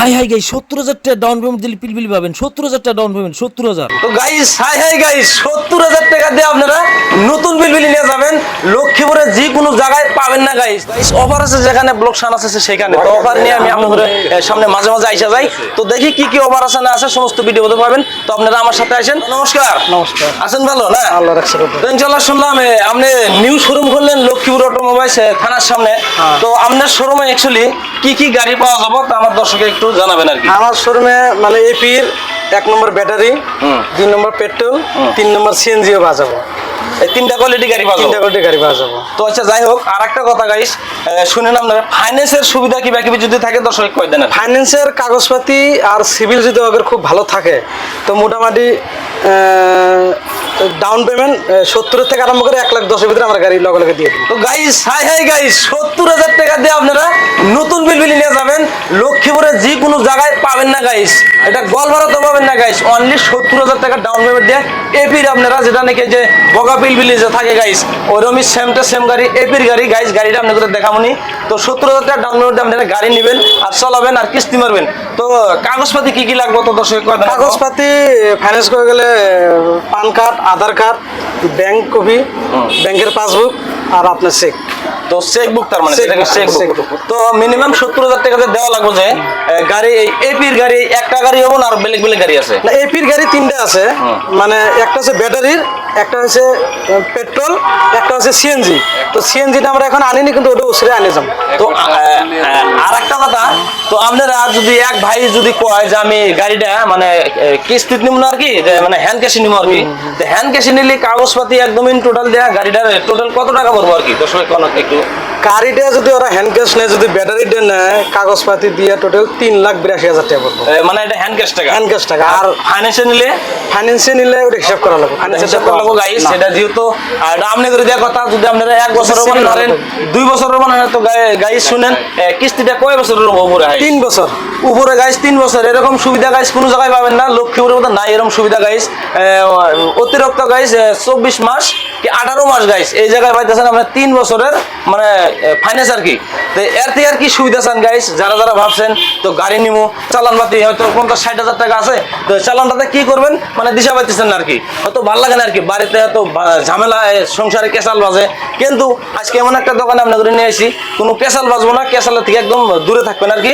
High high গাই সত্তর হাজার টাকা ডাউন পেমেন্ট দিলে পিলপিল পাবেন। সত্তর হাজার টাকা ডাউন পেমেন্ট সত্তর হাজার। তো গাইস হাই হাই গাইস সত্তর হাজার টাকা দিয়ে আপনারা নতুন নিয়ে যাবেন। লক্ষ্মীপুরে যে কোনো জায়গায় পাবেন না গাইস অফার আছে যেখানে ব্লক সান আছে সেখানে। তো অফার নিয়ে আমি আপনাদের সামনে মাঝে মাঝে আইসা যাই। তো দেখি কি কি অফার আছে না আছে সমস্ত ভিডিওতে পাবেন। তো আপনারা আমার সাথে আসেন। নমস্কার। নমস্কার। আছেন ভালো না? আল্লাহ রাখছে তো ইনশাল্লাহ শুনলাম আপনি নিউ শোরুম করলেন লক্ষ্মীপুর অটোমোবাইলস থানার সামনে। হ্যাঁ। তো আপনার শোরুমে অ্যাকচুয়ালি কি কি গাড়ি পাওয়া যাবে তা আমার দর্শকে একটু জানাবেন আর কি। আমার শোরুমে মানে এপির এক নম্বর ব্যাটারি। দুই নম্বর পেট্রোল তিন নম্বর সিএনজিও এই তিনটা কোয়ালিটি গাড়ি পাওয়া তিনটা কোটি গাড়ি পাওয়া যাব তো আচ্ছা যাই হোক আর একটা কথা গাইস শুনেন আপনারা ফাইন্যান্সের সুবিধা কি বাকি যদি থাকে দর্শক কয় দেন। ফাইন্যান্সের কাগজপাতি আর সিভিল যদি ওদের খুব ভালো থাকে তো মোটামুটি ডাউন পেমেন্ট সত্তর থেকে আরম্ভ করে এক লাখ দশের ভিতরে আমরা গাড়ি লগে লগে দিয়ে তো গাইস হাই হাই গাইস সত্তর হাজার টাকা দিয়ে আপনারা নতুন বিল বিলবিলি নিয়ে যাবেন। লক্ষ্মীপুরে যে কোনো জায়গায় পাবেন না গাইস এটা গলভারতে পাবেন না গাইস অনলি সত্তর হাজার টাকা ডাউন পেমেন্ট দিয়ে এপির আপনারা যেটা নাকি যে বগা বিল বিলবিলি যে থাকে গাইস ওইরকমই সেম টু সেম গাড়ি এপির গাড়ি। গাইস গাড়িটা আপনাদের দেখামনি তো সত্তর হাজার টাকা ডাউন পেমেন্ট দিয়ে আপনারা গাড়ি নেবেন আর চলাবেন আর কিস্তি মারবেন। তো কাগজপাতি কি কি লাগবে তো দর্শক? কাগজপাতি ফাইন্যান্স করে গেলে pan card Aadhaar card bank copy ব্যাংকের পাসবুক আর আপনার চেক তো চেক বুক তার মানে চেক বুক তো মিনিমাম সত্তর হাজার টাকা দেওয়া লাগবে যে গাড়ি এই এপির গাড়ি একটা গাড়ি হব না আর বেলেগ বেলেগ গাড়ি আছে? না এপির গাড়ি তিনটা আছে। মানে একটা আছে ব্যাটারির একটা হচ্ছে পেট্রোল একটা হচ্ছে সিএনজি তো সিএনজিটা আমরা এখন আনিনি কিন্তু ওটা উসরে আনে যাব। তো আর একটা কথা তো আপনারা যদি এক ভাই যদি কয় যে আমি গাড়িটা মানে কিস্তিত নিব না আর কি মানে হ্যান্ড ক্যাশে নিব আর কি তো হ্যান্ড ক্যাশে নিলে কাগজপাতি একদম ইন টোটাল দেয়া গাড়িটার টোটাল কত টাকা পড়ব আর কি? দশ লক্ষ একটু গাড়িটা যদি ওরা হ্যান্ড ক্যাশ নেয় যদি ব্যাটারিটা নেয় কাগজপাতি দিয়ে টোটাল তিন লাখ বিরাশি হাজার টাকা পড়ব। মানে এটা হ্যান্ড ক্যাশ টাকা? হ্যান্ড ক্যাশ টাকা। আর ফাইন্যান্সে নিলে? ফাইন্যান্সে নিলে ওটা হিসাব করা লাগবে। হিসাব করে লাগবো। গাইস সেটা যেহেতু আর আপনি করে দেওয়ার কথা যদি আপনারা এক বছরের মানে ধরেন দুই বছরের মানে তো গাইস শুনেন কিস্তিটা কয় বছরের উপরে হয়? তিন বছর। উপরে গাইস তিন বছর। এরকম সুবিধা গাইস কোনো জায়গায় পাবেন না। লক্ষ্মীপুরের মধ্যে নাই এরকম সুবিধা গাইস অতিরিক্ত গাইস চব্বিশ মাস কি আঠারো মাস গাইস এই জায়গায় পাইতেছেন আমরা তিন বছরের মানে ফাইন্যান্স আর কি। তো এর থেকে আর কি সুবিধা চান গাইস যারা যারা ভাবছেন তো গাড়ি নিমু চালান পাতি হয়তো পঞ্চাশ ষাট হাজার টাকা আছে তো চালানটাতে কি করবেন? মানে দিশা পাইতেছেন না আর কি। হয়তো ভালো লাগে না আর কি বাড়িতে হয়তো ঝামেলা সংসারে কেসাল বাজে। কিন্তু আজকে এমন একটা দোকানে আপনাদের নিয়ে আসি কোনো কেসাল বাজবো না কেসালের থেকে একদম দূরে থাকবেন আর কি।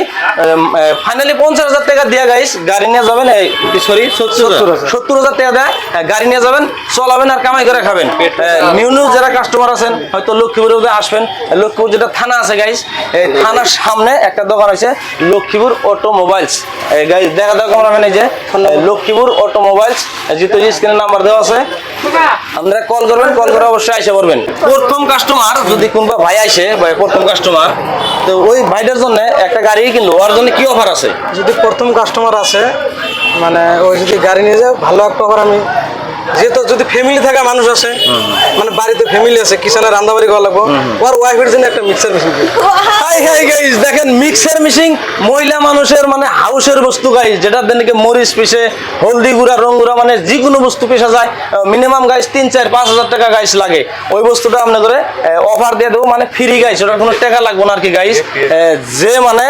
ফাইনালি পঞ্চাশ হাজার টাকা দিয়ে গাইস গাড়ি নিয়ে যাবেন সরি সত্তর সত্তর হাজার টাকা দেয় গাড়ি নিয়ে যাবেন চলাবেন আর কামাই করে খাবেন। নিউ নিউ যারা কাস্টমার আছেন হয়তো লক্ষ্মীপুরে ওদের আসবেন লক্ষ্মীপুর যেটা থানা আছে গাইস এই থানার সামনে একটা দোকান আছে লক্ষ্মীপুর অটোমোবাইলস। গাইস দেখা দাও ক্যামেরাম্যান এই যে লক্ষ্মীপুর অটোমোবাইলস যেহেতু স্ক্রিনে নাম্বার দেওয়া আছে। আপনারা কল করবেন কল করে অবশ্যই আইসা করবেন প্রথম কাস্টমার যদি কোনবা ভাই আইসে বা প্রথম কাস্টমার তো ওই ভাইটার জন্য একটা গাড়ি কিনলো ওর জন্য কি অফার আছে? যদি প্রথম কাস্টমার আছে মানে ওই যদি গাড়ি নিয়ে যায় ভালো একটা অফার আমি যেহেতু যদি ফ্যামিলি থাকা মানুষ আছে মানে বাড়িতে ফ্যামিলি আছে কিষানের রান্নাবাড়ি করা লাগবো? ওর ওয়াইফের জন্য একটা mixer machine hi hi guys দেখেন মিক্সার মেশিন মহিলা মানুষের মানে হাউসের বস্তু গাইস যেটা নাকি মরিচ পিসে হলদি গুঁড়া রং গুঁড়া মানে যে কোনো বস্তু পিসা যায় মিনিমাম গাইস তিন চার পাঁচ হাজার টাকা গাইস লাগে। ওই বস্তুটা আপনি করে অফার দিয়ে দেবো মানে ফ্রি গাইস ওটার কোনো টাকা লাগবে না আর কি গাইস যে মানে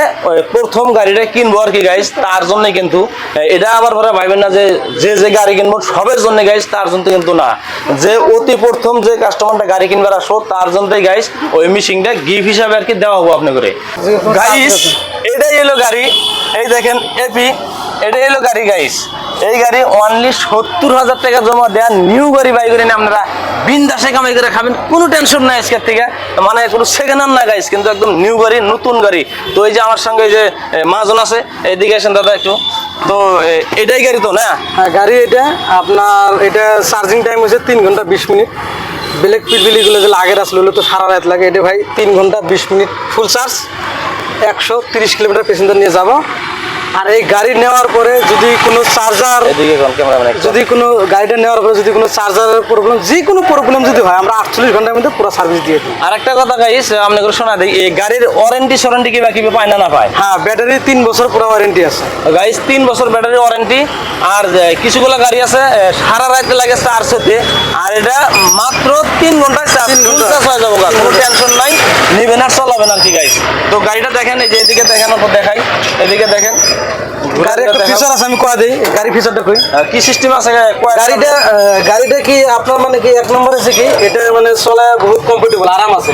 প্রথম গাড়িটা কিনবো আর কি গাইস তার জন্য কিন্তু এটা আবার পরে ভাইবেন না যে যে যে গাড়ি কিনবো সবের জন্য গাইস তার জন্য কিন্তু না। যে অতি প্রথম যে কাস্টমারটা গাড়ি কিনবার আসো, তার জন্যই গাইস ওই মিশিংটা গিফট হিসাবে আর কি দেওয়া হব আপনি করে গাইস এটাই এলো গাড়ি। এই দেখেন এপি এটাই এলো গাড়ি গাইস এই গাড়ি অনলি সত্তর হাজার টাকা জমা দেয়া নিউ গাড়ি বাই করে আপনারা বিন্দাসে কামাই করে খাবেন, কোনো টেনশন নাই আজকের থেকে। মানে কোনো সেকেন্ড হ্যান্ড না গাইস কিন্তু একদম নিউ গাড়ি, নতুন গাড়ি। তো এই যে আমার সঙ্গে যে মাজন আছে, এইদিকে আসেন দাদা একটু। তো এটাই গাড়ি তো না? হ্যাঁ গাড়ি এটা। আপনার এটা চার্জিং টাইম হচ্ছে তিন ঘণ্টা বিশ মিনিট। ব্ল্যাক পিলপিলিগুলো যে আগের আসলে হলো তো সারা রাত লাগে। এটা ভাই তিন ঘণ্টা বিশ মিনিট ফুল চার্জ একশো তিরিশ কিলোমিটার প্যাসেঞ্জার নিয়ে যাব। আর এই গাড়ি নেওয়ার পরে যদি কোনো চার্জার যদি কোনো গাড়িটা নেওয়ার পরে যদি কোনো চার্জারের প্রবলেম যে কোনো প্রবলেম যদি হয় আমরা আটচল্লিশ ঘণ্টার মধ্যে পুরো সার্ভিস দিয়ে দিই আর একটা কথা গাইস আপনি শোনা দিই এই গাড়ির ওয়ারেন্টি সরেন্টি কি বা কি পায় না না পায়? হ্যাঁ ব্যাটারি তিন বছর পুরো ওয়ারেন্টি আছে। গাইস তিন বছর ব্যাটারি ওয়ারেন্টি আর কিছুগুলো গাড়ি আছে সারা রাত লাগে চার্জ হতে আর এটা মাত্র তিন ঘন্টায় চার্জ ঘণ্টা। হয়ে যাব। কোনো টেনশন নাই নিবেন আর চলাবেন আর কি গাইস তো গাড়িটা দেখেন এই যে এদিকে দেখেন ওপর দেখাই। গাড়ি একটা ফিচার আছে আমি কয়া দিই গাড়ি ফিচারটা কই? কি সিস্টেম আছে? কয়েকটা- গাড়িটা আহ, গাড়িটা কি আপনার মানে কি এক নম্বর আছে কি? এটা মানে চলা বহুত কমফোর্টেবল আরাম আছে।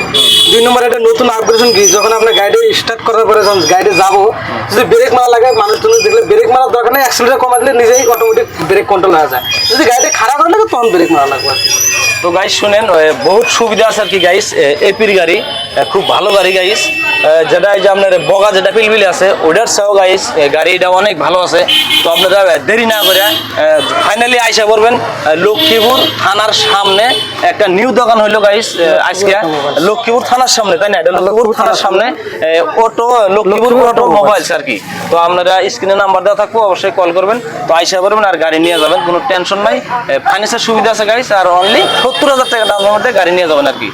দুই নম্বর এটা নতুন আপগ্রেশন কি? যখন আপনার গাড়ি স্টার্ট করার পরে যখন গাড়ি যাব যদি ব্রেক মারা লাগে মানুষ তুমি দেখলে ব্রেক মারার দরকার নেই অ্যাক্সিলেটার কমা দিলে নিজেই অটোমেটিক ব্রেক কন্ট্রোল হয়ে যায়। যদি গাড়িটা খারাপ হয়ে লাগে তখন ব্রেক মারা লাগবে। তো গাইস শুনেন বহুত সুবিধা আছে আর কি গাইস এপির গাড়ি খুব ভালো গাড়ি গাইস যেটা এই যে আপনার বগা যেটা পিলবিলি আছে ওটার সেও গাইস গাড়িটা অনেক ভালো আছে। তো আপনারা দেরি না করে ফাইনালি আইসা করবেন লক্ষ্মীপুর থানার সামনে একটা নিউ দোকান হইল গাইস আজকে। লক্ষ্মীপুর থানার সামনে তাই না? এটা লক্ষ্মীপুর থানার সামনে অটো লক্ষ্মীপুর অটো মোবাইলস আর কি। তো আপনারা স্ক্রিনে নাম্বার দেওয়া থাকব অবশ্যই কল করবেন। তো আইসা করবেন আর গাড়ি নিয়ে যাবেন কোনো টেনশন নাই। ফাইন্যান্সের সুবিধা আছে গাইস আর অনলি সত্তর হাজার টাকা দামের মধ্যে গাড়ি নিয়ে যাবেন আর কি।